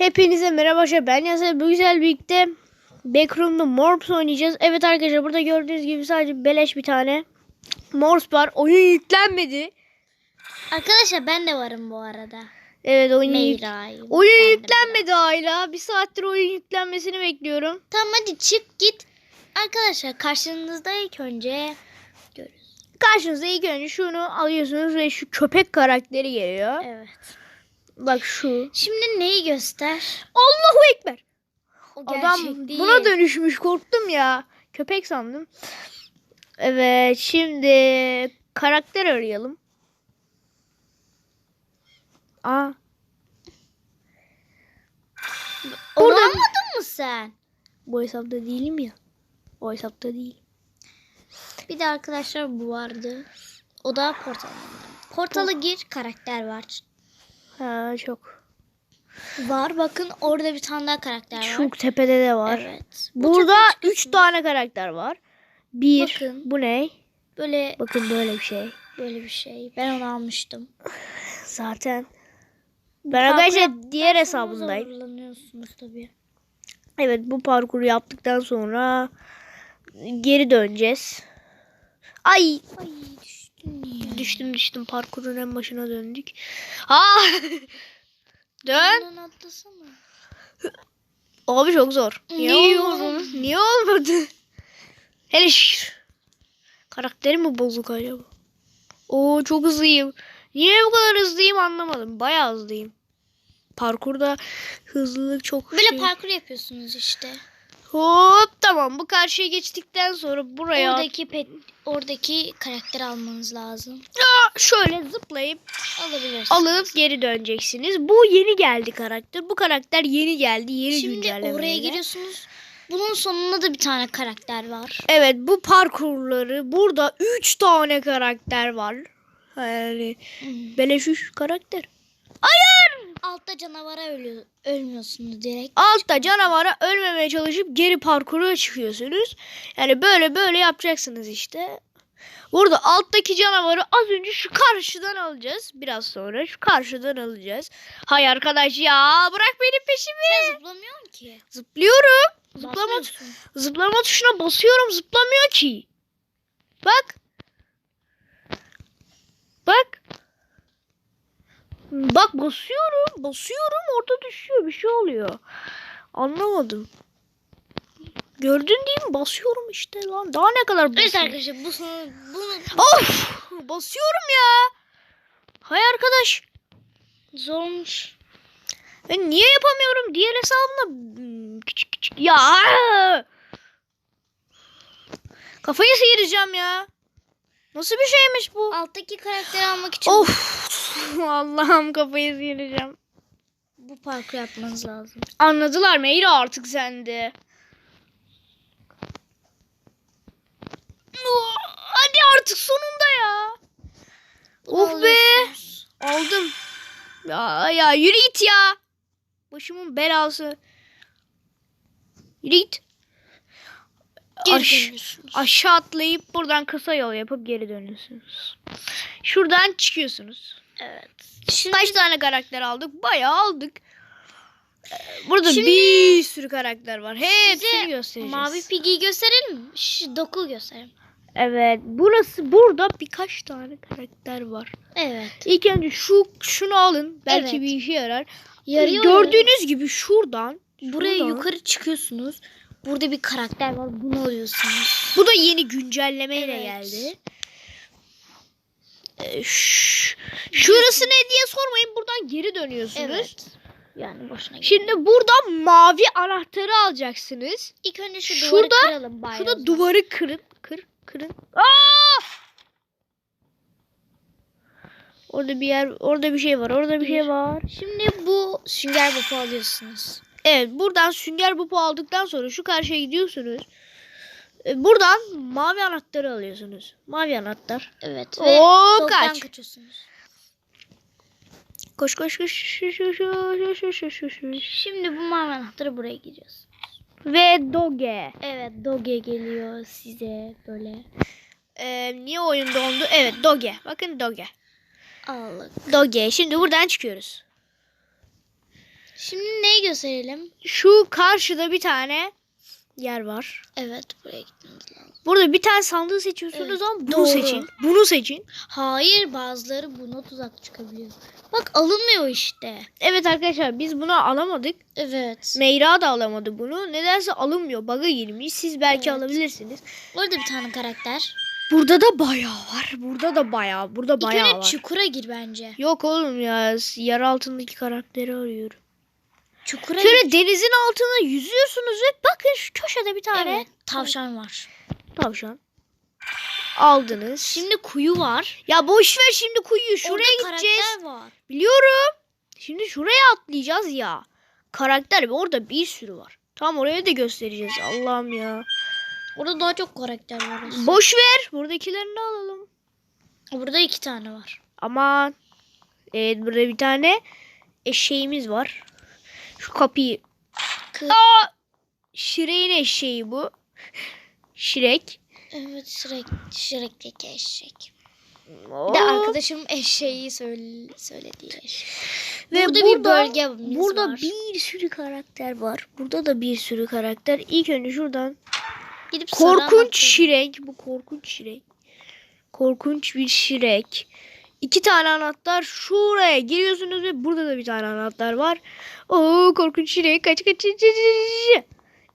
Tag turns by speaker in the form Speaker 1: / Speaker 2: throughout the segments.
Speaker 1: Hepinize merhaba arkadaşlar. Ben Yaser. Bu güzel birlikte Backroom'da Morps oynayacağız. Evet arkadaşlar burada gördüğünüz gibi sadece beleş bir tane Morps var. Oyun yüklenmedi.
Speaker 2: Arkadaşlar ben de varım bu arada.
Speaker 1: Evet oyun, yük- oyun
Speaker 2: Ben
Speaker 1: yüklenmedi hala. Bir saattir oyun yüklenmesini bekliyorum.
Speaker 2: Tamam hadi çık git. Arkadaşlar karşınızda ilk önce görürüz.
Speaker 1: Karşınıza ilk önce şunu alıyorsunuz ve şu köpek karakteri geliyor.
Speaker 2: Evet.
Speaker 1: Bak şu.
Speaker 2: Şimdi neyi göster?
Speaker 1: Allahu Ekber.
Speaker 2: O
Speaker 1: Adam
Speaker 2: değil.
Speaker 1: buna dönüşmüş korktum ya. Köpek sandım. Evet şimdi karakter arayalım. Aa.
Speaker 2: Onu
Speaker 1: Burada-
Speaker 2: almadın mı sen?
Speaker 1: Bu hesapta değilim ya. O hesapta değil.
Speaker 2: Bir de arkadaşlar bu vardı. O da portal. Portala gir karakter var.
Speaker 1: Ha çok.
Speaker 2: Var bakın orada bir tane daha karakter var.
Speaker 1: Şu tepede de var.
Speaker 2: Evet. Bu
Speaker 1: Burada
Speaker 2: tepeye
Speaker 1: 3 tane karakter var. Bir.
Speaker 2: Bakın.
Speaker 1: Bu ne?
Speaker 2: Böyle
Speaker 1: Bakın böyle bir şey.
Speaker 2: böyle bir şey. Ben onu almıştım.
Speaker 1: Zaten. Ben arkadaşlar diğer hesabındayım.
Speaker 2: Zorlanıyorsunuz tabii.
Speaker 1: Evet bu parkuru yaptıktan sonra geri döneceğiz. Ay
Speaker 2: Ay düştüm ya.
Speaker 1: düştüm düştüm parkurun en başına döndük. Ha! Dön.
Speaker 2: Atlasana.
Speaker 1: Abi çok zor. Niye
Speaker 2: Niye
Speaker 1: olmadı? Niye olmadı? Hele şükür. Karakterim mi bozuk acaba? Oo çok hızlıyım. Niye bu kadar hızlıyım anlamadım. Bayağı hızlıyım. Parkurda hızlılık çok
Speaker 2: Böyle
Speaker 1: şey.
Speaker 2: parkur yapıyorsunuz işte.
Speaker 1: Hop tamam bu karşıya geçtikten sonra buraya
Speaker 2: Oradaki pet, oradaki karakteri almanız lazım.
Speaker 1: Aa, şöyle zıplayıp
Speaker 2: Alabilirsiniz.
Speaker 1: alıp geri döneceksiniz. Bu yeni geldi karakter. Bu karakter yeni geldi. Yeni
Speaker 2: Şimdi oraya giriyorsunuz. Bunun sonunda da bir tane karakter var.
Speaker 1: Evet bu parkurları burada 3 tane karakter var. Yani beleş 3 karakter. Hayır!
Speaker 2: Altta canavara ölüyor, ölmüyorsunuz direkt.
Speaker 1: Altta canavara ölmemeye çalışıp geri parkura çıkıyorsunuz. Yani böyle böyle yapacaksınız işte. Burada alttaki canavarı az önce şu karşıdan alacağız. Biraz sonra şu karşıdan alacağız. Hay arkadaş ya bırak benim peşimi.
Speaker 2: Sen zıplamıyorsun ki.
Speaker 1: Zıplıyorum. Zıplama, zıplama tuşuna basıyorum zıplamıyor ki. Bak. Bak. Bak basıyorum. Basıyorum orada düşüyor bir şey oluyor. Anlamadım. Gördün değil mi? Basıyorum işte lan. Daha ne kadar
Speaker 2: Evet
Speaker 1: basıyorum?
Speaker 2: arkadaşlar bu sonu, bunu
Speaker 1: Of! Basıyorum ya. Hay arkadaş.
Speaker 2: zormuş.
Speaker 1: Ben niye yapamıyorum? Diğer hesabımda hmm, küçük küçük. Ya. Kafayı sıyıracağım ya. Nasıl bir şeymiş bu?
Speaker 2: Alttaki karakteri almak için
Speaker 1: Of. Allah'ım kafayı sıyıracağım.
Speaker 2: bu parkur yapmanız lazım.
Speaker 1: Anladılar Meyra artık sende. Hadi artık sonunda ya.
Speaker 2: Bunu
Speaker 1: Oh be. Aldım. Ya, ya yürü git ya. Başımın belası. Yürü git. Aş- aşağı atlayıp buradan kısa yol yapıp geri dönüyorsunuz. Şuradan çıkıyorsunuz.
Speaker 2: Evet.
Speaker 1: Kaç tane karakter aldık? Bayağı aldık. Ee, Burada
Speaker 2: Şimdi-
Speaker 1: bir sürü karakter var. Hepsini göstereceğiz.
Speaker 2: Mavi Piggy'yi gösterelim mi? Şu doku gösterelim.
Speaker 1: Evet. Burası burada birkaç tane karakter var.
Speaker 2: Evet.
Speaker 1: İlk önce şu şunu alın. Belki
Speaker 2: Evet.
Speaker 1: bir işe yarar.
Speaker 2: Yarıyor.
Speaker 1: Gördüğünüz gibi şuradan
Speaker 2: Buraya
Speaker 1: şuradan-
Speaker 2: yukarı çıkıyorsunuz. Burada bir karakter var. Bunu alıyorsunuz.
Speaker 1: Bu da yeni güncellemeyle
Speaker 2: Evet.
Speaker 1: geldi. Ee, ş- şurası ne diye sormayın. Buradan geri dönüyorsunuz.
Speaker 2: Evet. Yani boşuna gidiyor.
Speaker 1: Şimdi buradan mavi anahtarı alacaksınız.
Speaker 2: İlk önce şu
Speaker 1: Şurada-
Speaker 2: duvarı kıralım. bayağı
Speaker 1: Şurada duvarı kırın. Kır, kırın. Aa! Orada bir yer, orada bir şey var. Orada bir şey var.
Speaker 2: Şimdi bu sünger bopu alıyorsunuz.
Speaker 1: Evet, buradan sünger bopu aldıktan sonra şu karşıya gidiyorsunuz. Ee, Buradan mavi anahtarı alıyorsunuz. Mavi anahtar.
Speaker 2: Evet.
Speaker 1: Oo,
Speaker 2: Ve soldan
Speaker 1: kaç.
Speaker 2: kaçıyorsunuz.
Speaker 1: Koş koş koş.
Speaker 2: Şimdi bu mavi anahtarı buraya giriyoruz.
Speaker 1: Ve Doge.
Speaker 2: Evet Doge geliyor size böyle.
Speaker 1: Ee, niye oyun dondu? Evet Doge. Bakın Doge.
Speaker 2: Aldık.
Speaker 1: Doge. Şimdi buradan çıkıyoruz.
Speaker 2: Şimdi neyi gösterelim?
Speaker 1: Şu karşıda bir tane yer var.
Speaker 2: Evet buraya gitmemiz lazım.
Speaker 1: Burada bir tane sandığı seçiyorsunuz
Speaker 2: Evet,
Speaker 1: ama bunu
Speaker 2: doğru.
Speaker 1: seçin. Bunu seçin.
Speaker 2: Hayır bazıları buna tuzak çıkabiliyor. Bak alınmıyor işte.
Speaker 1: Evet arkadaşlar biz bunu alamadık.
Speaker 2: Evet.
Speaker 1: Meyra da alamadı bunu. Nedense alınmıyor. Bug'a girmiş. Siz belki
Speaker 2: Evet.
Speaker 1: alabilirsiniz.
Speaker 2: Orada bir tane karakter.
Speaker 1: Burada da bayağı var. Burada da bayağı. Burada
Speaker 2: İlk
Speaker 1: bayağı
Speaker 2: önce
Speaker 1: var.
Speaker 2: çukura gir bence.
Speaker 1: Yok oğlum ya. Yer altındaki karakteri arıyorum.
Speaker 2: Çukura
Speaker 1: Şöyle denizin altında yüzüyorsunuz ve bakın şu köşede bir tane
Speaker 2: Evet tavşan var.
Speaker 1: tavşan. Aldınız.
Speaker 2: Şimdi kuyu var.
Speaker 1: ya boş ver şimdi kuyuyu. Şuraya
Speaker 2: Orada
Speaker 1: gideceğiz.
Speaker 2: var.
Speaker 1: Biliyorum. Şimdi şuraya atlayacağız ya. Karakter orada bir sürü var. Tam oraya da göstereceğiz. Allah'ım ya.
Speaker 2: Orada daha çok karakter var. aslında.
Speaker 1: Boş ver. Buradakilerini alalım.
Speaker 2: Burada iki tane var.
Speaker 1: Aman. Evet burada bir tane eşeğimiz var. Şu kapıyı. Aa! Şirek'in eşeği bu. Şirek.
Speaker 2: Evet Şirek, Şirek'teki eşek. Bir
Speaker 1: Oo.
Speaker 2: de arkadaşım eşeği söyle, söylediği eşek.
Speaker 1: Ve
Speaker 2: burada, bir
Speaker 1: burada-
Speaker 2: bölgemiz
Speaker 1: Burada
Speaker 2: var.
Speaker 1: bir sürü karakter var. Burada da bir sürü karakter. İlk önce şuradan
Speaker 2: Gidip
Speaker 1: korkunç şirek. Bu korkunç şirek. Korkunç bir şirek. İki tane anahtar şuraya giriyorsunuz ve burada da bir tane anahtar var. Oo korkunç şirek. Kaç kaç kaç.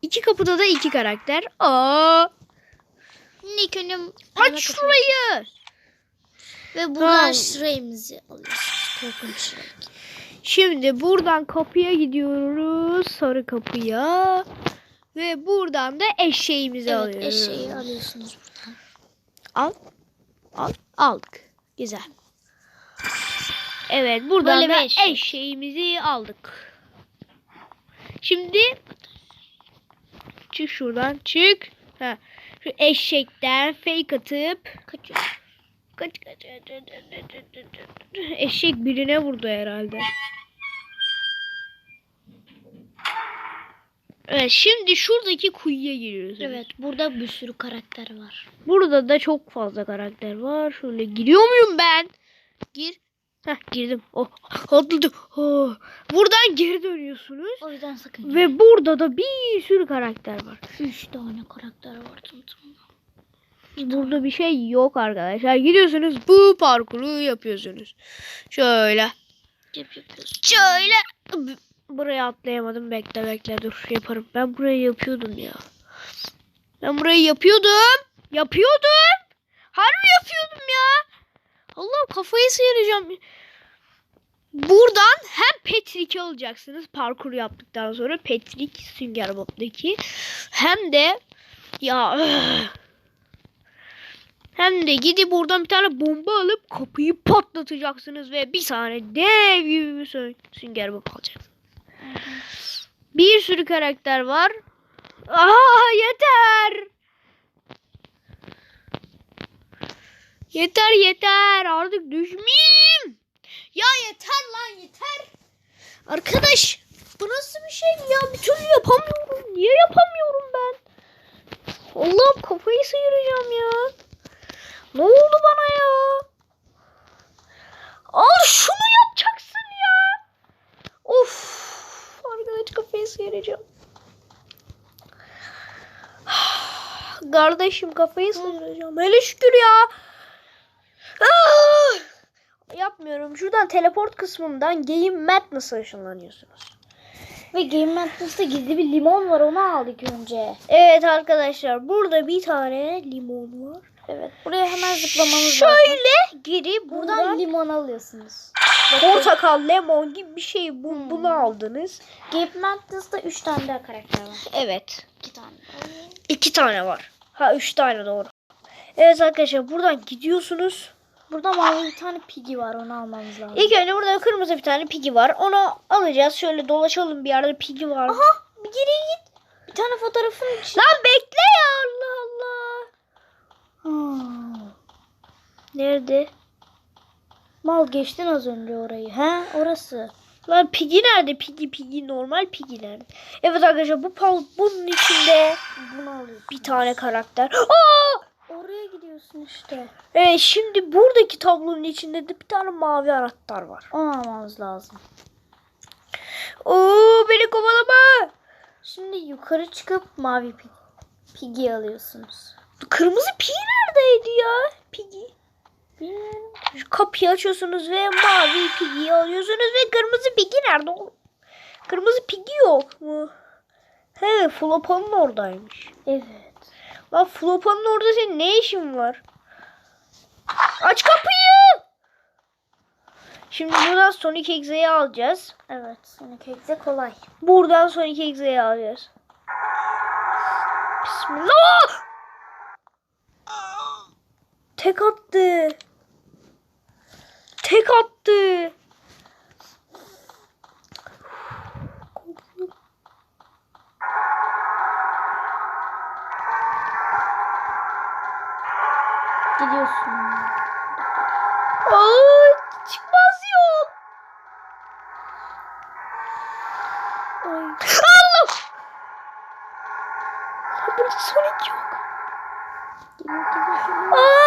Speaker 1: İki kapıda da iki karakter. Aa
Speaker 2: önce
Speaker 1: aç şurayı.
Speaker 2: Ve buradan
Speaker 1: Tamam.
Speaker 2: Alıyorsunuz. Korkunç Şirek.
Speaker 1: Şimdi buradan kapıya gidiyoruz. Sarı kapıya. Ve buradan da eşeğimizi
Speaker 2: Evet
Speaker 1: alıyoruz.
Speaker 2: eşeği alıyorsunuz buradan.
Speaker 1: Al. Al. Aldık. Güzel. Evet buradan
Speaker 2: Böyle
Speaker 1: da eşeğimizi aldık. Şimdi çık şuradan çık. Ha. Şu eşekten fake atıp
Speaker 2: Kaçıyor.
Speaker 1: kaç kaç kaç, kaç, kaç, kaç, kaç, kaç. eşek birine vurdu herhalde. Evet şimdi şuradaki kuyuya giriyoruz.
Speaker 2: Evet burada bir sürü karakter var.
Speaker 1: Burada da çok fazla karakter var. Şöyle giriyor muyum ben? Gir. Heh girdim. Oh atladım. Oh. Buradan geri dönüyorsunuz.
Speaker 2: O yüzden sakın.
Speaker 1: Ve burada da bir sürü karakter var.
Speaker 2: üç tane karakter var tım tım.
Speaker 1: Burada bir şey yok arkadaşlar. Gidiyorsunuz bu parkuru yapıyorsunuz. Şöyle. Şöyle. Buraya atlayamadım. Bekle bekle dur yaparım. Ben burayı yapıyordum ya. Ben burayı yapıyordum. Yapıyordum. Harbi yapıyordum ya. Allah'ım kafayı sıyıracağım. Buradan hem Patrick'i alacaksınız parkur yaptıktan sonra Patrick Sünger Bob'daki hem de ya hem de gidip buradan bir tane bomba alıp kapıyı patlatacaksınız ve bir tane dev gibi bir sü- Sünger Bob alacaksınız. Bir sürü karakter var. Aa yeter. Yeter yeter artık düşmeyeyim. Ya yeter lan yeter. Arkadaş bu nasıl bir şey ya bir türlü yapamıyorum. Niye yapamıyorum ben? Allah'ım kafayı sıyıracağım ya. Ne oldu bana ya? Al şunu yapacaksın ya. Of. Arkadaş kafayı sıyıracağım. Kardeşim kafayı sıyıracağım. Hele şükür ya. Yapmıyorum. Şuradan teleport kısmından Game Madness'a ışınlanıyorsunuz.
Speaker 2: Ve Game Madness'ta gizli bir limon var onu aldık önce.
Speaker 1: Evet arkadaşlar burada bir tane limon var.
Speaker 2: Evet buraya hemen zıplamanız lazım.
Speaker 1: Şöyle girip
Speaker 2: Buradan
Speaker 1: buradan
Speaker 2: limon alıyorsunuz.
Speaker 1: portakal, lemon gibi bir şey bu,
Speaker 2: Hmm.
Speaker 1: bunu aldınız.
Speaker 2: Game Madness'ta 3 tane daha karakter var.
Speaker 1: Evet.
Speaker 2: 2 tane.
Speaker 1: iki tane var. Ha üç tane doğru. Evet arkadaşlar buradan gidiyorsunuz.
Speaker 2: Burada mavi bir tane pigi var onu almamız lazım.
Speaker 1: İlk önce burada kırmızı bir tane pigi var. Onu alacağız. Şöyle dolaşalım bir yerde pigi var.
Speaker 2: Aha bir geri git. Bir tane fotoğrafın için.
Speaker 1: Lan bekle ya Allah Allah.
Speaker 2: Hmm.
Speaker 1: Nerede?
Speaker 2: Mal geçtin az önce orayı. He orası.
Speaker 1: Lan pigi nerede? Pigi pigi normal pigi nerede? Evet arkadaşlar bu pal bunun içinde
Speaker 2: Bunu alıyorsun.
Speaker 1: bir tane karakter. Aa!
Speaker 2: Oraya gidiyorsun işte.
Speaker 1: Evet şimdi buradaki tablonun içinde de bir tane mavi anahtar var.
Speaker 2: Onu almamız lazım.
Speaker 1: Oo
Speaker 2: Yukarı çıkıp mavi pig, piggy alıyorsunuz.
Speaker 1: Kırmızı pi neredeydi ya? Piggy.
Speaker 2: Bilmiyorum.
Speaker 1: Kapıyı açıyorsunuz ve mavi piggy'yi alıyorsunuz ve kırmızı piggy nerede? Kırmızı piggy yok mu? He Flopa'nın oradaymış.
Speaker 2: Evet.
Speaker 1: Lan Flopa'nın orada senin ne işin var? Aç kapıyı! Şimdi buradan Sonic Exe'yi alacağız.
Speaker 2: Evet. Sonic Exe kolay.
Speaker 1: Buradan Sonic Exe'yi alacağız. Bismillah! Tek attı. Tek attı.
Speaker 2: Gidiyorsun.
Speaker 1: Aa, çıkmaz yok.
Speaker 2: Ay.
Speaker 1: Allah! Burada Sonic yok.
Speaker 2: Geliyor, geliyor, geliyor.
Speaker 1: Aa!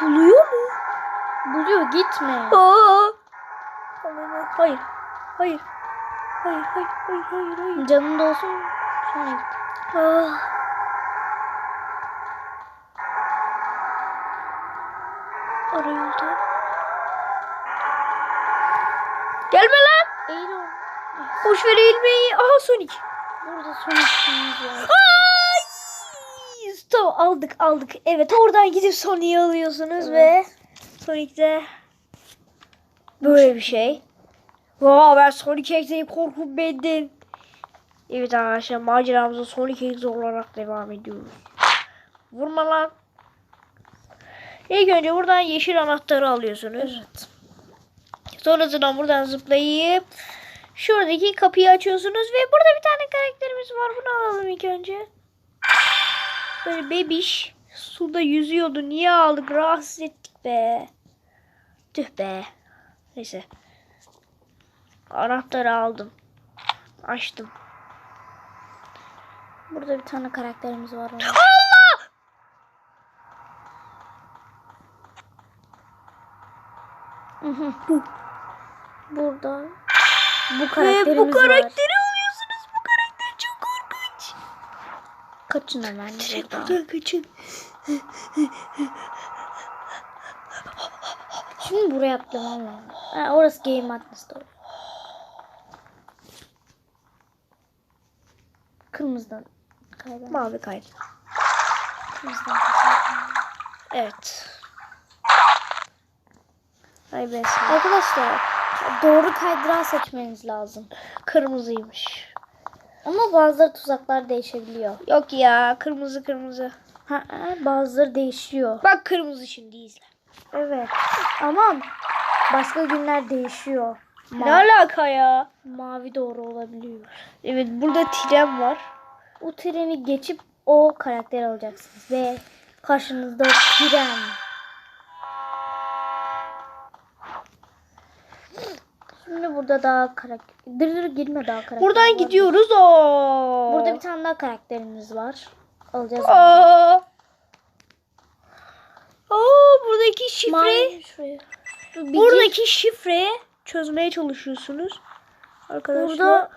Speaker 1: Buluyor mu?
Speaker 2: Buluyor gitme.
Speaker 1: Aa! Hayır. Hayır. Hayır, hayır, hayır, hayır, hayır.
Speaker 2: Canın da olsun. Sonra git.
Speaker 1: Ah. Ara yolda. Gelme lan.
Speaker 2: Eğil ol.
Speaker 1: Boş ver eğilmeyi. Aha Sonic.
Speaker 2: Burada Sonic'imiz var.
Speaker 1: Tamam aldık aldık. Evet oradan gidip Sonic'i alıyorsunuz ve Sonic'te böyle bir şey. Vaa ben Sonic X'e korkup bendim. Evet arkadaşlar maceramıza Sonic X olarak devam ediyoruz. Vurma lan. İlk önce buradan yeşil anahtarı alıyorsunuz.
Speaker 2: Evet.
Speaker 1: Sonrasında buradan zıplayıp şuradaki kapıyı açıyorsunuz ve burada bir tane karakterimiz var. Bunu alalım ilk önce. Böyle bebiş. Suda yüzüyordu. Niye aldık? Rahatsız ettik be. Tüh be. Neyse. Anahtarı aldım. Açtım.
Speaker 2: Burada bir tane karakterimiz var. Onun.
Speaker 1: Allah! Bu.
Speaker 2: Burada bu
Speaker 1: Ve
Speaker 2: karakterimiz
Speaker 1: bu karakteri
Speaker 2: var. Kaçın hemen
Speaker 1: Direkt
Speaker 2: buradan.
Speaker 1: kaçın.
Speaker 2: Şimdi buraya atlamam lazım. Ha, orası Game Madness'ta. oluyor. Kırmızıdan kaybeder.
Speaker 1: Mavi kaydı.
Speaker 2: Kırmızıdan kaybeder.
Speaker 1: Evet. Sana-
Speaker 2: Arkadaşlar doğru kaydırağı seçmeniz lazım.
Speaker 1: Kırmızıymış.
Speaker 2: Ama bazıları tuzaklar değişebiliyor.
Speaker 1: Yok ya kırmızı kırmızı.
Speaker 2: Ha, bazıları değişiyor.
Speaker 1: Bak kırmızı şimdi izle.
Speaker 2: Evet. Ama başka günler değişiyor.
Speaker 1: Ne
Speaker 2: Ma-
Speaker 1: alaka ya?
Speaker 2: mavi doğru olabiliyor.
Speaker 1: Evet burada tren var.
Speaker 2: O treni geçip o karakteri alacaksınız. Ve karşınızda tren. Burada daha karakter... Dırdır girme daha karakter.
Speaker 1: Buradan
Speaker 2: var.
Speaker 1: gidiyoruz. Oo.
Speaker 2: Burada bir tane daha karakterimiz var. Alacağız.
Speaker 1: Aa. Aa, buradaki şifre.
Speaker 2: Dur.
Speaker 1: Buradaki şifreyi çözmeye çalışıyorsunuz. Arkadaşlar.
Speaker 2: Burada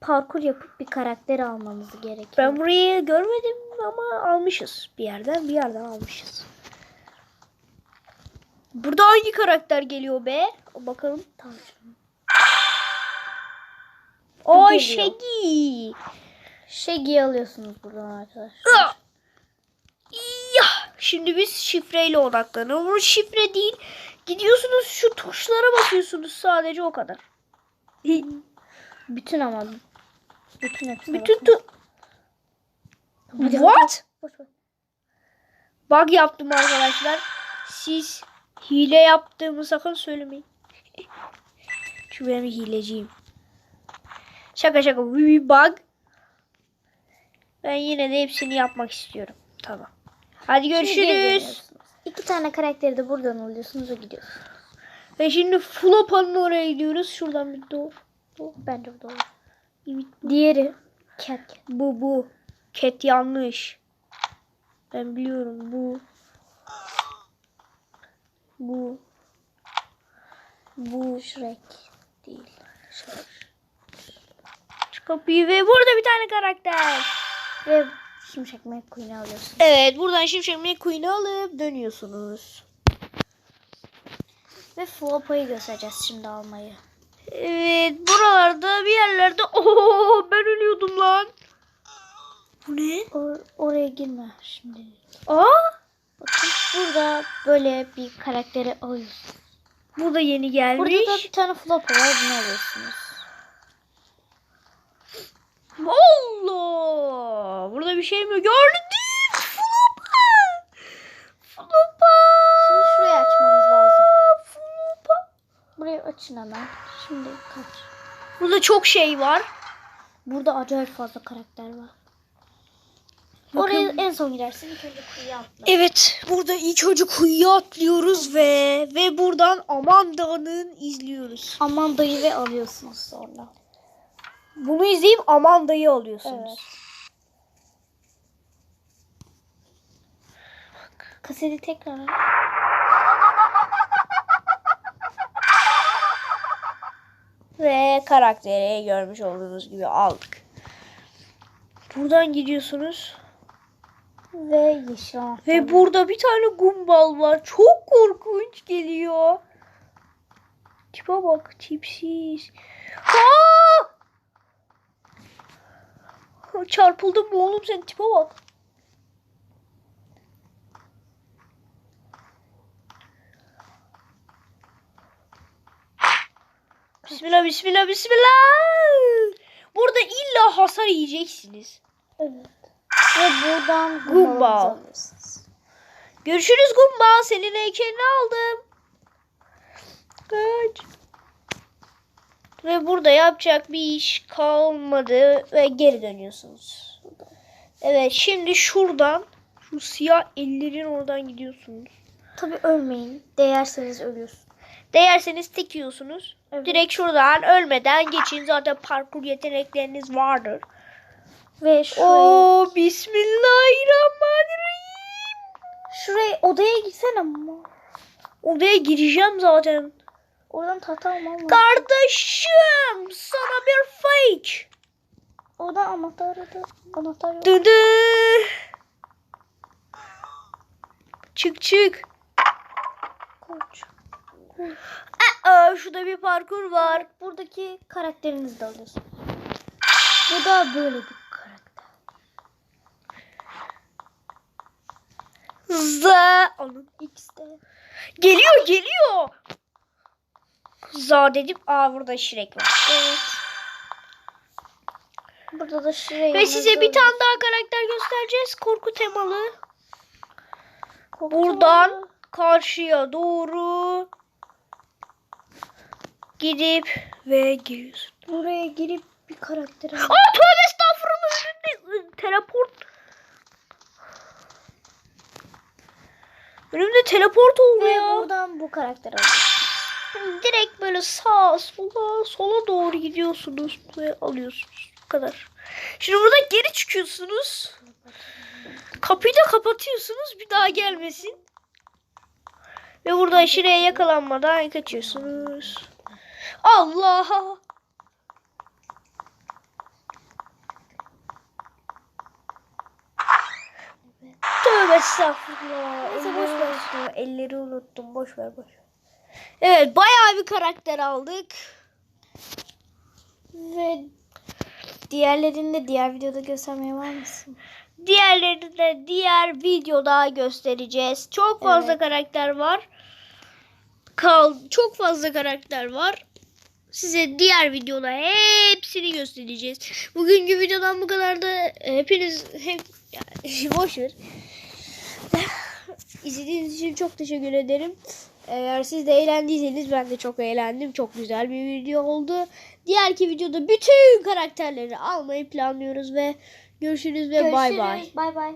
Speaker 2: parkur yapıp bir karakter almamız gerekiyor.
Speaker 1: Ben burayı görmedim ama almışız. Bir yerden bir yerden almışız. Burada hangi karakter geliyor be? Bakalım.
Speaker 2: Tamam.
Speaker 1: O
Speaker 2: geliyor.
Speaker 1: Shaggy.
Speaker 2: Shaggy'yi alıyorsunuz buradan arkadaşlar.
Speaker 1: Ya. Şimdi biz şifreyle odaklanıyoruz. Bu şifre değil. Gidiyorsunuz şu tuşlara basıyorsunuz sadece o kadar.
Speaker 2: Bütün ama. Bütün hepsine
Speaker 1: Bütün tu. What? Bug yaptım arkadaşlar. Siz hile yaptığımı sakın söylemeyin. Çünkü ben bir hileciyim. Şaka şaka bu bir bug. Ben yine de hepsini yapmak istiyorum. Tamam. Hadi görüşürüz.
Speaker 2: İki tane karakteri de buradan alıyorsunuz ve gidiyorsunuz.
Speaker 1: Ve şimdi Flopa'nın oraya gidiyoruz. Şuradan bir doğru.
Speaker 2: Bence bu doğru.
Speaker 1: Evet,
Speaker 2: Diğeri cat
Speaker 1: bu bu. Cat yanlış. Ben biliyorum bu. Bu. Bu.
Speaker 2: Shrek değil.
Speaker 1: Şu kapıyı ve burada bir tane karakter.
Speaker 2: Ve Şimşek McQueen'i alıyorsun.
Speaker 1: Evet buradan Şimşek McQueen'i alıp dönüyorsunuz.
Speaker 2: Ve Flopa'yı göstereceğiz şimdi almayı.
Speaker 1: Evet buralarda bir yerlerde ooo ben ölüyordum lan. Bu ne?
Speaker 2: O- oraya girme şimdi.
Speaker 1: Aa
Speaker 2: Bakın burada böyle bir karakteri alıyorsun.
Speaker 1: bu da yeni gelmiş.
Speaker 2: Burada da bir tane Flopa var bunu alıyorsunuz.
Speaker 1: Allah! Burada bir şey mi gördüm? Flopa! Flopa!
Speaker 2: Şimdi şurayı açmamız lazım.
Speaker 1: Flopa!
Speaker 2: Burayı açın hemen. Şimdi kaç.
Speaker 1: Burada çok şey var.
Speaker 2: Burada acayip fazla karakter var. Oraya en son gidersin. İlk önce kuyuya atla.
Speaker 1: Evet, burada ilk önce kuyuya atlıyoruz ve ve buradan Amanda'nın izliyoruz.
Speaker 2: Amanda'yı ve alıyorsunuz sonra.
Speaker 1: Bunu izleyip Amanda'yı alıyorsunuz.
Speaker 2: Evet. Kaseti tekrar
Speaker 1: Ve karakteri görmüş olduğunuz gibi aldık. Buradan gidiyorsunuz.
Speaker 2: ve yeşil anahtar.
Speaker 1: Ve burada bir tane gumball var. Çok korkunç geliyor. Tipe bak tipsiz. Aa! Çarpıldın mı oğlum sen tipe bak. Bismillah bismillah bismillah. Burada illa hasar yiyeceksiniz.
Speaker 2: Evet. Ve buradan alıyorsunuz.
Speaker 1: Görüşürüz Gumba. Senin heykelini aldım. Kaç. Ve burada yapacak bir iş kalmadı ve geri dönüyorsunuz. Evet şimdi şuradan şu siyah ellerin oradan gidiyorsunuz.
Speaker 2: Tabi ölmeyin. Değerseniz ölüyorsunuz.
Speaker 1: Değerseniz tekiyorsunuz.
Speaker 2: Evet.
Speaker 1: Direkt şuradan ölmeden geçin. Zaten parkur yetenekleriniz vardır.
Speaker 2: Ve şurayı,
Speaker 1: Oo Bismillahirrahmanirrahim.
Speaker 2: şurayı odaya gitsene ama.
Speaker 1: Odaya gireceğim zaten.
Speaker 2: Oradan tahta almam lazım.
Speaker 1: Kardeşim sana bir fake.
Speaker 2: Oradan anahtar da anahtar yok.
Speaker 1: Dıdı. Çık çık.
Speaker 2: Koç.
Speaker 1: Aa, şurada bir parkur var.
Speaker 2: Buradaki karakterinizi de alıyorsun. Bu da böyle bir karakter.
Speaker 1: Za. Alın.
Speaker 2: X'de.
Speaker 1: Geliyor geliyor. Za dedim. Aa burada Shrek var.
Speaker 2: Evet. Burada da şuraya.
Speaker 1: Ve size bir tane daha karakter göstereceğiz. Korku temalı. Buradan karşıya doğru gidip ve giriyorsun.
Speaker 2: buraya girip bir karakter al.
Speaker 1: Aa tövbe estağfurullah teleport. Önümde teleport oldu
Speaker 2: Ve
Speaker 1: ya.
Speaker 2: buradan bu karakter alıyorsun.
Speaker 1: Direkt böyle sağa sola sola doğru gidiyorsunuz ve alıyorsunuz. Bu kadar. Şimdi burada geri çıkıyorsunuz. Kapıyı da kapatıyorsunuz bir daha gelmesin. Ve burada şuraya yakalanmadan kaçıyorsunuz. Allah! Tövbe estağfurullah. Elleri
Speaker 2: boş ver.
Speaker 1: unuttum. Elleri unuttum. Boş ver boş ver. Evet bayağı bir karakter aldık.
Speaker 2: Ve diğerlerini de diğer videoda göstermeye var mısın?
Speaker 1: Diğerlerini de diğer videoda göstereceğiz. Çok fazla
Speaker 2: Evet.
Speaker 1: karakter var. Kal çok fazla karakter var. Size diğer videoda hepsini göstereceğiz. Bugünkü videodan bu kadar da hepiniz hep yani, boş ver. İzlediğiniz için çok teşekkür ederim. Eğer siz de eğlendiyseniz ben de çok eğlendim. Çok güzel bir video oldu. Diğerki videoda bütün karakterleri almayı planlıyoruz ve görüşürüz ve bay bay.
Speaker 2: Bay bay.